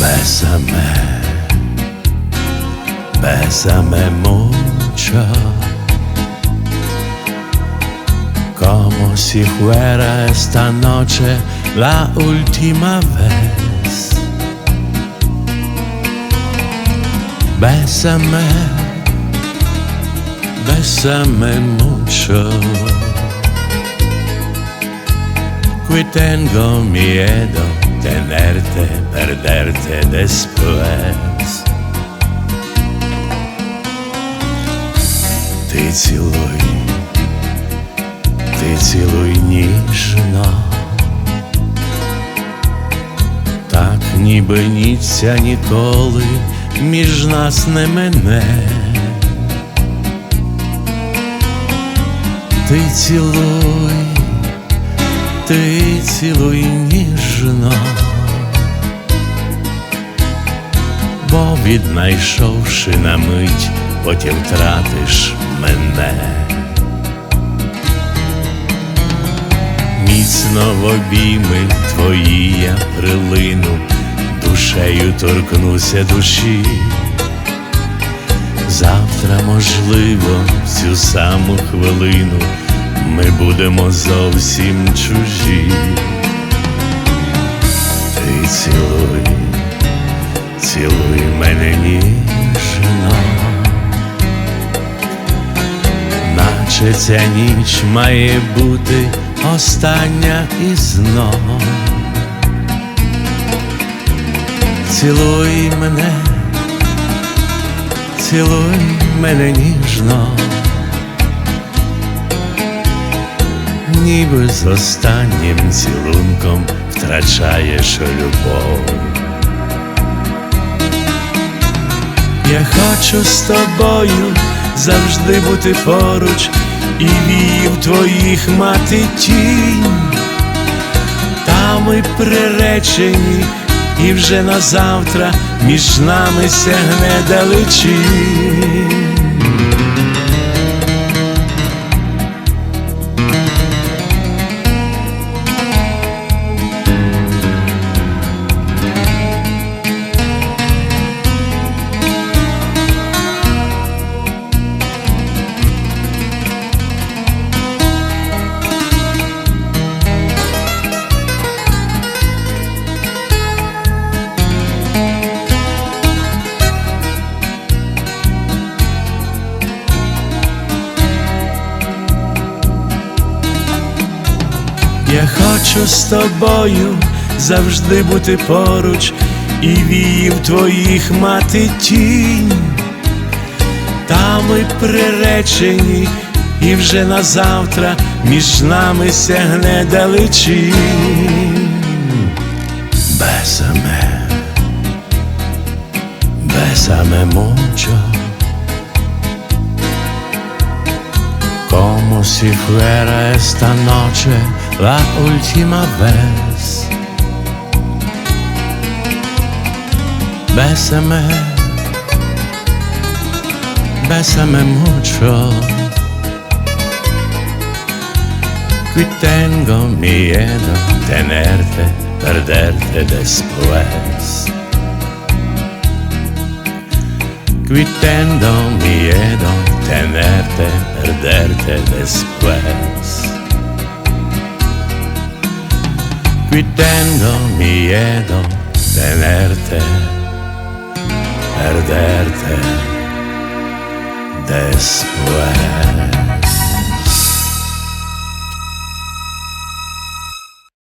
Bésame, bésame mucho, como si fuera esta noche la última vez. Bésame, bésame mucho. Qui tengo miedo tenerte, perderte después. Ти цілуй, ти цілуй ніжно, так ніби ніця ніколи між нас не мене. Ти цілуй, ти цілуй ніжно, бо віднайшовши на мить, потім втратиш мене. Міцно в обійми твої я прилину, душею торкнуся душі. Завтра, можливо, в цю саму хвилину ми будемо зовсім чужі. Ти цілуй, цілуй мене ніжно, наче ця ніч має бути остання і знов. Цілуй мене, цілуй мене ніжно. Ніби з останнім цілунком втрачаєш любов. Я хочу з тобою завжди бути поруч і вів твоїх мати тінь, та ми приречені, і вже на завтра між нами сягне далечінь. Хочу з тобою завжди бути поруч і вів твоїх мати тінь, та ми приречені, і вже на завтра між нами сягне далечінь. Bésame, bésame mucho. Como si fuera esta noche la última vez. Bésame, bésame mucho. Qui tengo miedo tenerte, perderte después. Qui tengo miedo tenerte, perderte después. Qui tengo miedo tenerte, perderte después.